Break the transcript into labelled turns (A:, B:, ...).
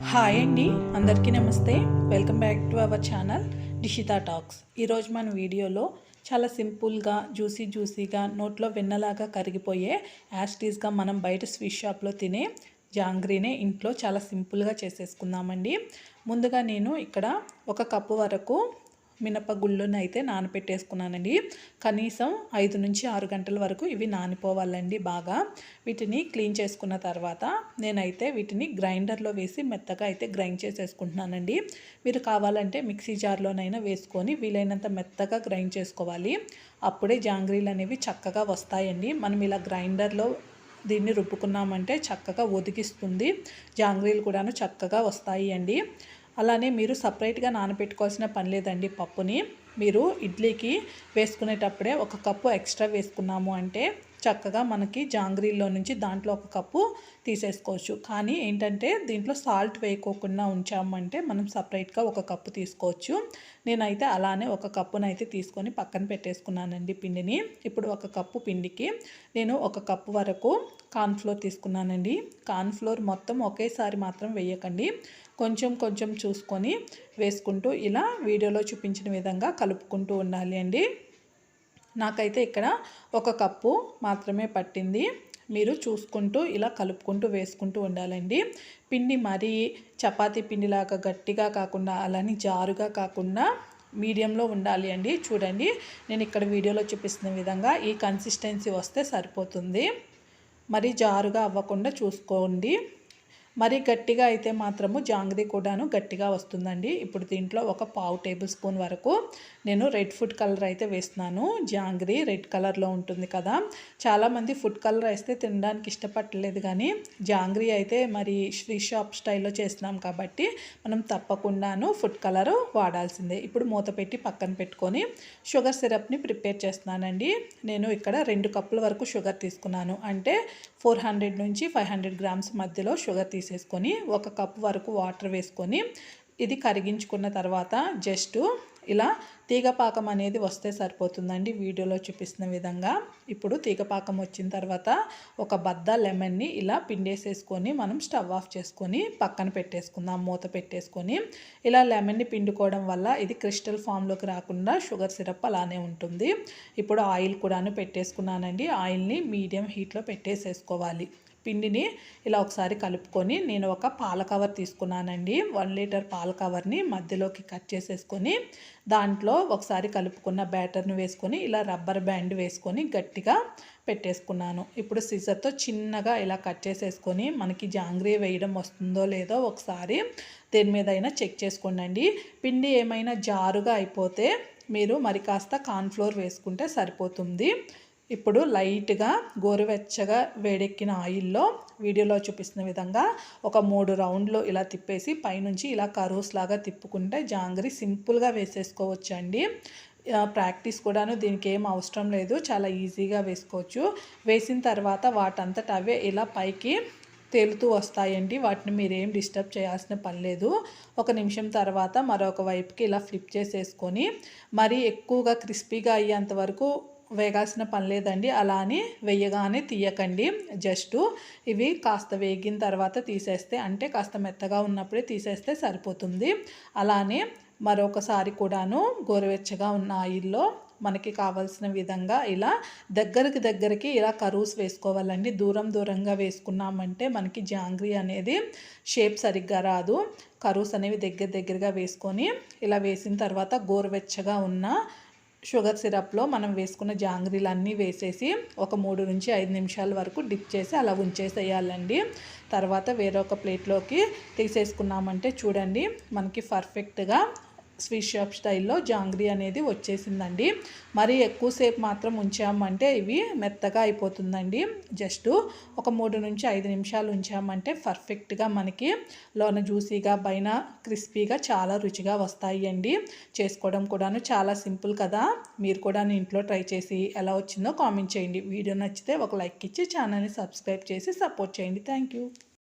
A: Hi అండి అందరికీ నమస్తే. Welcome back to our channel Dishita talks. ఈరోజు మన వీడియోలో చాలా సింపుల్గా జ్యూసీ జ్యూసీగా నోట్లో వెన్నలాగా కరిగిపోయే యాస్టీస్గా మనం బయట స్వీట్ షాప్లో తినే జాంగ్రీనే ఇంట్లో చాలా సింపుల్గా చేసేసుకుందామండి. ముందుగా నేను ఇక్కడ ఒక కప్పు వరకు మినపగుళ్ళను అయితే నానపెట్టేసుకున్నానండి. కనీసం ఐదు నుంచి ఆరు గంటల వరకు ఇవి నానిపోవాలండి బాగా. వీటిని క్లీన్ చేసుకున్న తర్వాత నేనైతే వీటిని గ్రైండర్లో వేసి మెత్తగా అయితే గ్రైండ్ చేసేసుకుంటున్నానండి. మీరు కావాలంటే మిక్సీ జార్లోనైనా వేసుకొని వీలైనంత మెత్తగా గ్రైండ్ చేసుకోవాలి. అప్పుడే జాంగ్రీలు అనేవి చక్కగా వస్తాయండి. మనం ఇలా గ్రైండర్లో దీన్ని రుబ్బుకున్నామంటే చక్కగా ఒదిగిస్తుంది. జాంగ్రీలు కూడాను చక్కగా వస్తాయి అండి అలానే మీరు సపరేట్గా నానబెట్టుకోవాల్సిన పని లేదండి పప్పుని. మీరు ఇడ్లీకి వేసుకునేటప్పుడే ఒక కప్పు ఎక్స్ట్రా వేసుకున్నాము అంటే చక్కగా మనకి జాంగ్రీల్లో నుంచి దాంట్లో ఒక కప్పు తీసేసుకోవచ్చు. కానీ ఏంటంటే దీంట్లో సాల్ట్ వేయకోకుండా ఉంచామంటే మనం సపరేట్గా ఒక కప్పు తీసుకోవచ్చు. నేనైతే అలానే ఒక కప్పునైతే తీసుకొని పక్కన పెట్టేసుకున్నానండి పిండిని. ఇప్పుడు ఒక కప్పు పిండికి నేను ఒక కప్పు వరకు కార్న్ఫ్లోర్ తీసుకున్నానండి. కార్న్ఫ్లోర్ మొత్తం ఒకేసారి మాత్రం వేయకండి. కొంచెం కొంచెం చూసుకొని వేసుకుంటూ ఇలా వీడియోలో చూపించిన విధంగా కలుపుకుంటూ ఉండాలి అండి. నాకైతే ఇక్కడ ఒక కప్పు మాత్రమే పట్టింది. మీరు చూసుకుంటూ ఇలా కలుపుకుంటూ వేసుకుంటూ ఉండాలండి. పిండి మరీ చపాతీ పిండిలాగా గట్టిగా కాకుండా అలానే జారుగా కాకుండా మీడియంలో ఉండాలి అండి. చూడండి నేను ఇక్కడ వీడియోలో చూపిస్తున్న విధంగా ఈ కన్సిస్టెన్సీ వస్తే సరిపోతుంది. మరి జారుగా అవ్వకుండా చూసుకోండి. మరీ గట్టిగా అయితే మాత్రము జాంగ్రీ కూడాను గట్టిగా వస్తుందండి. ఇప్పుడు దీంట్లో ఒక పావు టేబుల్ స్పూన్ వరకు నేను రెడ్ ఫుడ్ కలర్ అయితే వేస్తున్నాను. జాంగ్రీ రెడ్ కలర్లో ఉంటుంది కదా. చాలామంది ఫుడ్ కలర్ వేస్తే తినడానికి ఇష్టపడలేదు కానీ జాంగ్రీ అయితే మరి శ్రీ షాప్ స్టైల్లో చేస్తున్నాం కాబట్టి మనం తప్పకుండాను ఫుడ్ కలర్ వాడాల్సిందే. ఇప్పుడు మూత పెట్టి పక్కన పెట్టుకొని షుగర్ సిరప్ని ప్రిపేర్ చేస్తున్నానండి. నేను ఇక్కడ రెండు కప్పుల వరకు షుగర్ తీసుకున్నాను. అంటే ఫోర్ హండ్రెడ్ నుంచి ఫైవ్ హండ్రెడ్ గ్రామ్స్ మధ్యలో షుగర్ తీసేసుకొని ఒక కప్ వరకు వాటర్ వేసుకొని ఇది కరిగించుకున్న తర్వాత జస్ట్ ఇలా తీగపాకం అనేది వస్తే సరిపోతుందండి. వీడియోలో చూపిస్తున్న విధంగా ఇప్పుడు తీగపాకం వచ్చిన తర్వాత ఒక బద్ద లెమన్ని ఇలా పిండేసేసుకొని మనం స్టవ్ ఆఫ్ చేసుకొని పక్కన పెట్టేసుకుందాం. మూత పెట్టేసుకొని ఇలా లెమన్ని పిండుకోవడం వల్ల ఇది క్రిస్టల్ ఫామ్లోకి రాకుండా షుగర్ సిరప్ అలానే ఉంటుంది. ఇప్పుడు ఆయిల్ కూడాను పెట్టేసుకున్నానండి. ఆయిల్ని మీడియం హీట్లో పెట్టేసేసుకోవాలి. పిండిని ఇలా ఒకసారి కలుపుకొని నేను ఒక పాల కవర్ తీసుకున్నానండి. వన్ లీటర్ పాల కవర్ని మధ్యలోకి కట్ చేసేసుకొని దాంట్లో ఒకసారి కలుపుకున్న బ్యాటర్ని వేసుకొని ఇలా రబ్బర్ బ్యాండ్ వేసుకొని గట్టిగా పెట్టేసుకున్నాను. ఇప్పుడు సిజర్తో చిన్నగా ఇలా కట్ చేసేసుకొని మనకి జాంగ్రీ వేయడం వస్తుందో లేదో ఒకసారి దేని మీద అయినా చెక్ చేసుకోండి పిండి ఏమైనా జారుగా అయిపోతే మీరు మరి కాస్త కార్న్ఫ్లోర్ వేసుకుంటే సరిపోతుంది. ఇప్పుడు లైట్గా గోరువెచ్చగా వేడెక్కిన ఆయిల్లో వీడియోలో చూపిస్తున్న విధంగా ఒక మూడు రౌండ్లు ఇలా తిప్పేసి పైనుంచి ఇలా కరోస్ లాగా తిప్పుకుంటే జాంగ్రీ సింపుల్గా వేసేసుకోవచ్చు అండి ప్రాక్టీస్ కూడాను దీనికి ఏం అవసరం లేదు చాలా ఈజీగా వేసుకోవచ్చు. వేసిన తర్వాత వాటంతట అవే ఇలా పైకి తేలుతూ వస్తాయండి వాటిని మీరేం డిస్టర్బ్ చేయాల్సిన పని లేదు. ఒక నిమిషం తర్వాత మరొక వైపుకి ఇలా ఫ్లిప్ చేసేసుకొని మరీ ఎక్కువగా క్రిస్పీగా అయ్యేంత వరకు వేగాల్సిన పని లేదండి. అలా అని వేయగానే తీయకండి. జస్ట్ ఇవి కాస్త వేగిన తర్వాత తీసేస్తే అంటే కాస్త మెత్తగా ఉన్నప్పుడే తీసేస్తే సరిపోతుంది. అలానే మరొకసారి కూడాను గోరువెచ్చగా ఉన్న ఆయిల్లో మనకి కావాల్సిన విధంగా ఇలా దగ్గరికి దగ్గరికి ఇలా కరూస్ వేసుకోవాలండి. దూరం దూరంగా వేసుకున్నామంటే మనకి జాంగ్రీ అనేది షేప్ సరిగ్గా రాదు. కరూస్ అనేవి దగ్గర దగ్గరగా వేసుకొని ఇలా వేసిన తర్వాత గోరువెచ్చగా ఉన్న షుగర్ సిరప్లో మనం వేసుకున్న జాంగ్రీలు అన్నీ వేసేసి ఒక మూడు నుంచి ఐదు నిమిషాల వరకు డిప్ చేసి అలా ఉంచేసేయాలండి. తర్వాత వేరొక ప్లేట్లోకి తీసేసుకున్నామంటే చూడండి మనకి పర్ఫెక్ట్గా స్వీట్ షాప్ స్టైల్లో జాంగ్రీ అనేది వచ్చేసిందండి. మరి ఎక్కువసేపు మాత్రం ఉంచామంటే ఇవి మెత్తగా అయిపోతుందండి. జస్ట్ ఒక మూడు నుంచి ఐదు నిమిషాలు ఉంచామంటే పర్ఫెక్ట్గా మనకి లోన జ్యూసీగా పైన క్రిస్పీగా చాలా రుచిగా వస్తాయి అండి చేసుకోవడం కూడాను చాలా సింపుల్ కదా. మీరు కూడా ఇంట్లో ట్రై చేసి ఎలా వచ్చిందో కామెంట్ చేయండి. వీడియో నచ్చితే ఒక లైక్ ఇచ్చి ఛానల్ని సబ్స్క్రైబ్ చేసి సపోర్ట్ చేయండి. Thank you.